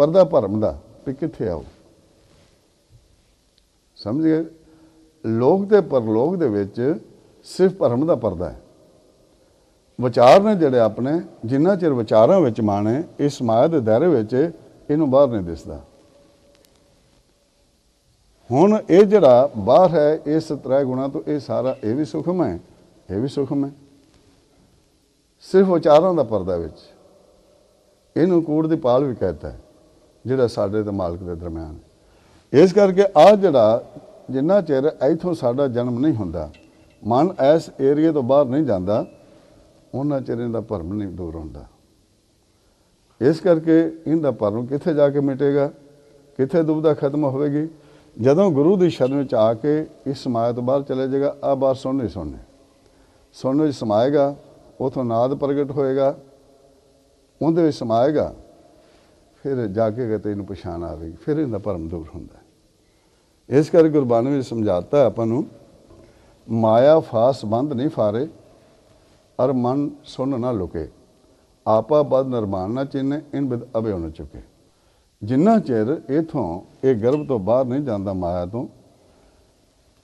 ਪਰਦਾ ਭਰਮ ਦਾ ਵੀ ਕਿੱਥੇ ਆਓ ਸਮਝ ਗਏ? ਲੋਕ ਤੇ ਪਰਲੋਕ ਦੇ ਵਿੱਚ ਸਿਰਫ ਭਰਮ ਦਾ ਪਰਦਾ ਹੈ। ਵਿਚਾਰ ਨੇ ਜਿਹੜੇ ਆਪਣੇ, ਜਿੰਨਾ ਚਿਰ ਵਿਚਾਰਾਂ ਵਿੱਚ ਮਾਣੇ ਹੈ, ਇਸ ਮਾਇਆ ਦੇ ਦਾਇਰੇ ਵਿੱਚ ਇਹਨੂੰ ਬਾਹਰ ਨਹੀਂ ਦਿਸਦਾ। ਹੁਣ ਇਹ ਜਿਹੜਾ ਬਾਹਰ ਹੈ, ਇਸ ਤ੍ਰੈ ਗੁਣਾ ਤੋਂ ਇਹ ਸਾਰਾ ਇਹ ਵੀ ਸੁਖਮ ਹੈ, ਇਹ ਵੀ ਸੁਖਮ ਹੈ। ਸਿਰਫ ਵਿਚਾਰਾਂ ਦਾ ਪਰਦਾ ਵਿੱਚ। ਇਹਨੂੰ ਕੂੜ ਦੀ ਪਾਲ ਵੀ ਕਹਿੰਦਾ ਹੈ। ਜਿਹੜਾ ਸਾਡੇ ਤੇ ਮਾਲਕ ਦੇ ਦਰਮਿਆਨ ਇਸ ਕਰਕੇ ਆ ਜਿਹੜਾ ਜਿੰਨਾ ਚਿਰ ਇਥੋਂ ਸਾਡਾ ਜਨਮ ਨਹੀਂ ਹੁੰਦਾ, ਮਨ ਇਸ ਏਰੀਏ ਤੋਂ ਬਾਹਰ ਨਹੀਂ ਜਾਂਦਾ, ਉਹਨਾਂ ਚਿਰ ਇਹਦਾ ਭਰਮ ਨਹੀਂ ਦੂਰ ਹੁੰਦਾ। ਇਸ ਕਰਕੇ ਇਹਦਾ ਭਰਮ ਕਿੱਥੇ ਜਾ ਕੇ ਮਿਟੇਗਾ, ਕਿੱਥੇ ਦੁਬਦਾ ਖਤਮ ਹੋਵੇਗੀ? ਜਦੋਂ ਗੁਰੂ ਦੀ ਸ਼ਰਨ ਵਿੱਚ ਆ ਕੇ ਇਸ ਮਾਇਆ ਤੋਂ ਬਾਹਰ ਚਲੇ ਜਾਏਗਾ ਆ ਬਾਹਰ ਸੁਣਨੇ ਸੁਣਨੇ। ਸੁਣਨ ਵਿੱਚ ਸਮਾਏਗਾ ਉਥੋਂ ਨਾਦ ਪ੍ਰਗਟ ਹੋਏਗਾ, ਉਹਦੇ ਵਿੱਚ ਸਮਾਏਗਾ ਫਿਰ ਜਾ ਕੇ ਕਿਤੇ ਇਹਨੂੰ ਪਛਾਣ ਆਵੇਗੀ ਫਿਰ ਇਹਦਾ ਭਰਮ ਦੂਰ ਹੁੰਦਾ ਇਸ ਕਰਕੇ ਗੁਰਬਾਣੀ ਵਿੱਚ ਸਮਝਾਤਾ ਆਪਾਂ ਨੂੰ, ਮਾਇਆ ਫਾਸ ਬੰਦ ਨਹੀਂ ਫਾਰੇ, ਅਰ ਮਨ ਸੁਣ ਨਾ ਲੁਕੇ। ਆਪਾ ਬਦ ਨਿਰਮਾਣ ਨਾ ਚਿੰਨੇ, ਇਨ ਬਿਦ ਅਬੇ ਨਾ ਚੁਕੇ। ਜਿੰਨਾ ਚਿਰ ਇਥੋਂ ਇਹ ਗਰਭ ਤੋਂ ਬਾਹਰ ਨਹੀਂ ਜਾਂਦਾ ਮਾਇਆ ਤੋਂ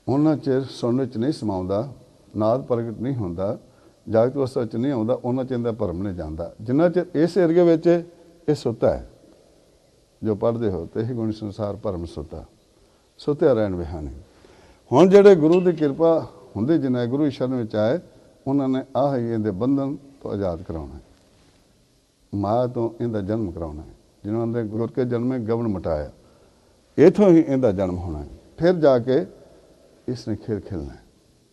ਉਹਨਾਂ ਚਿਰ ਸੁਣਨ ਵਿੱਚ ਨਹੀਂ ਸਮਾਉਂਦਾ, ਨਾਦ ਪ੍ਰਗਟ ਨਹੀਂ ਹੁੰਦਾ, ਜਾਗਤ ਅਵਸਥਾ ਵਿੱਚ ਨਹੀਂ ਆਉਂਦਾ ਉਹਨਾਂ ਚਿਰ ਦਾ ਭਰਮ ਨਹੀਂ ਜਾਂਦਾ। ਜਿੰਨਾ ਚਿਰ ਇਸ ਏਰੀਏ ਵਿੱਚ ਇਹ ਸੁੱਤਾ ਹੈ ਜੋ ਪੜ੍ਹਦੇ ਹੋ, ਤੇ ਇਹ ਗੁਣ ਸੰਸਾਰ ਭਰਮ ਸੁੱਤਾ। ਸੁੱਤਿਆ ਰਹਿਣ ਵਿਹਾਨੀ ਹੁਣ ਜਿਹੜੇ ਗੁਰੂ ਦੀ ਕਿਰਪਾ ਹੁੰਦੀ ਜਿਨ੍ਹਾਂ ਗੁਰੂ ਸ਼ਰਨ ਵਿੱਚ ਆਏ, ਉਹਨਾਂ ਨੇ ਆਹ ਇਹਦੇ ਬੰਧਨ ਤੋਂ ਆਜ਼ਾਦ ਕਰਾਉਣਾ ਮਾਂ ਤੋਂ ਇਹਦਾ ਜਨਮ ਕਰਾਉਣਾ ਹੈ। ਜਿਨ੍ਹਾਂ ਦੇ ਗੁਰ ਕੇ ਜਨਮੇ ਗਵਨ ਮਟਾਇਆ। ਇਥੋਂ ਹੀ ਇਹਦਾ ਜਨਮ ਹੋਣਾ ਫਿਰ ਜਾ ਕੇ ਇਸ ਨੇ ਖੇਲ ਖੇਲਣਾ